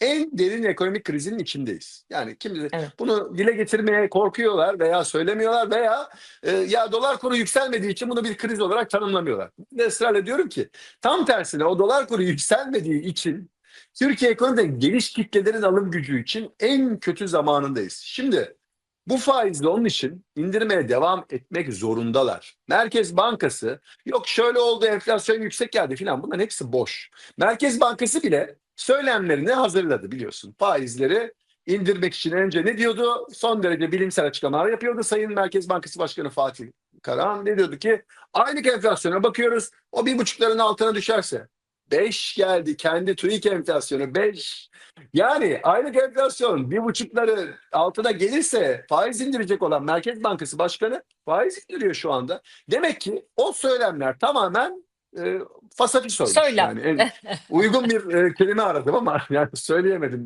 en derin ekonomik krizin içindeyiz. Yani kim Evet. bunu dile getirmeye korkuyorlar veya söylemiyorlar veya e, ya dolar kuru yükselmediği için bunu bir kriz olarak tanımlamıyorlar. De ısrarla diyorum ki tam tersine o dolar kuru yükselmediği için Türkiye ekonomide geniş kitlelerin alım gücü için en kötü zamanındayız. Şimdi bu faizle onun için indirmeye devam etmek zorundalar. Merkez Bankası yok şöyle oldu enflasyon yüksek geldi filan bunların hepsi boş. Merkez Bankası bile söylemlerini hazırladı biliyorsun. Faizleri indirmek için önce ne diyordu? Son derece bilimsel açıklamalar yapıyordu. Sayın Merkez Bankası Başkanı Fatih Karahan ne diyordu ki aylık enflasyona bakıyoruz o bir buçukların altına düşerse 5 geldi. Kendi TÜİK enflasyonu 5. Yani aylık enflasyon bir buçukları altına gelirse faiz indirecek olan Merkez Bankası Başkanı faiz indiriyor şu anda. Demek ki o söylemler tamamen e, fasafisoymuş. Söylem. Yani en uygun bir e, kelime aradım ama yani söyleyemedim.